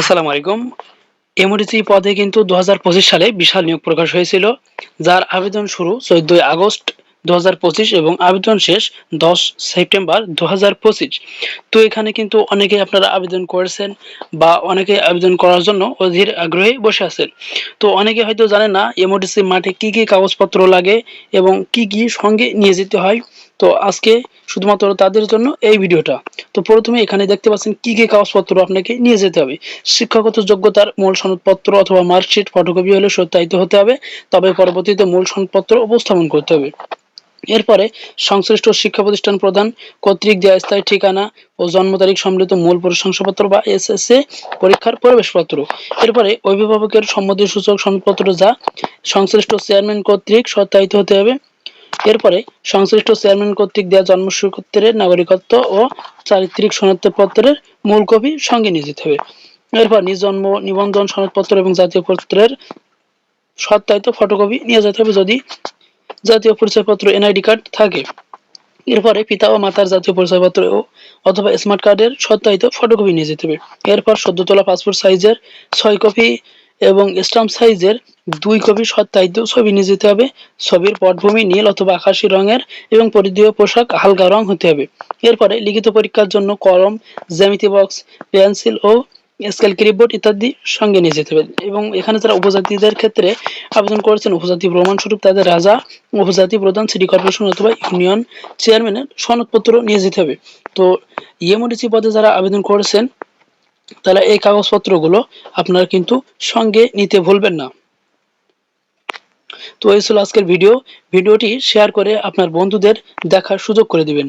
আসসালামু আলাইকুম। এমডিসি পদে কিন্তু দু সালে বিশাল নিয়োগ প্রকাশ হয়েছিল, যার আবেদন শুরু চোদ্দই আগস্ট দু এবং আবেদন শেষ দশ সেপ্টেম্বর দু হাজার পঁচিশ। তো এখানে কিন্তু অনেকে আপনারা আবেদন করেছেন বা অনেকে আবেদন করার জন্য অধীর আগ্রহে বসে আছেন। তো অনেকে হয়তো জানে না এমডিসি মাঠে কি কি কাগজপত্র লাগে এবং কি কি সঙ্গে নিয়ে যেতে হয়। তো আজকে শুধুমাত্র তাদের জন্য এই ভিডিওটা। তো প্রথমে এখানে দেখতে পাচ্ছেন কি কি কাগজপত্র আপনাকে নিয়ে যেতে হবে। শিক্ষাগত যোগ্যতার মূল সনদপত্র অথবা মার্কশিট, ফটোকপি হলে সত্যায়িত হতে হবে, তবে পরবর্তীতে মূল সনদপত্র উপস্থাপন করতে হবে। এরপরে সংশ্লিষ্ট শিক্ষা প্রতিষ্ঠান প্রধান কর্তৃক দেওয়া স্থায়ী ঠিকানা ও জন্ম তারিখ সম্মিলিত মূল প্রশংসাপত্র বা এসএসএ পরীক্ষার প্রবেশপত্র। এরপরে অভিভাবকের সম্মতি সূচক সনদপত্র যা সংশ্লিষ্ট চেয়ারম্যান কর্তৃক সত্যায়িত হতে হবে। এরপরে সংশ্লিষ্ট চেয়ারম্যান কর্তৃক দেওয়া জন্মসূত্রের নাগরিকত্ব ও চারিত্রিক সনদপত্রের মূল কপি সঙ্গে নিয়ে যেতে হবে। এরপর নিজ জন্ম, নিবন্ধন, সনদপত্র এবং জাতীয় পত্রের সত্যায়িত ফটোকপি নিয়ে যেতে হবে যদি জাতীয় পরিচয়পত্র, এনআইডি কার্ড থাকে। এরপরে পিতা ও মাতার জাতীয় পরিচয়পত্র অথবা স্মার্ট কার্ডের সত্যায়িত ফটোকপি নিয়ে যেতে হবে। এরপর সদ্য তোলা পাসপোর্ট সাইজের ছয় কপি এবং স্টাম্প সাইজের দুই কপি সত্যায়িত ছবি নিয়ে যেতে হবে। ছবির পটভূমি নীল অথবা আকাশি রঙের এবং পরিধেয় পোশাক হালকা রং হতে হবে। এরপরে লিখিত পরীক্ষার জন্য কলম, জ্যামিতি বক্স, পেন্সিল ও স্কেল ক্রিপবোর্ড ইত্যাদি সঙ্গে নিয়ে যেতে হবে। এবং এখানে যারা উপজাতিদের ক্ষেত্রে আবেদন করেছেন, উপজাতি প্রমাণস্বরূপ তাদের রাজা, উপজাতি প্রধান, সিটি কর্পোরেশন অথবা ইউনিয়ন চেয়ারম্যানের সনদপত্র নিয়ে যেতে হবে। তো ইএমওডিসি পদে যারা আবেদন করেছেন তাহলে এই কাগজপত্রগুলো আপনারা কিন্তু সঙ্গে নিতে ভুলবেন না। তো এই ছিল আজকের ভিডিও। ভিডিওটি শেয়ার করে আপনার বন্ধুদের দেখার সুযোগ করে দিবেন।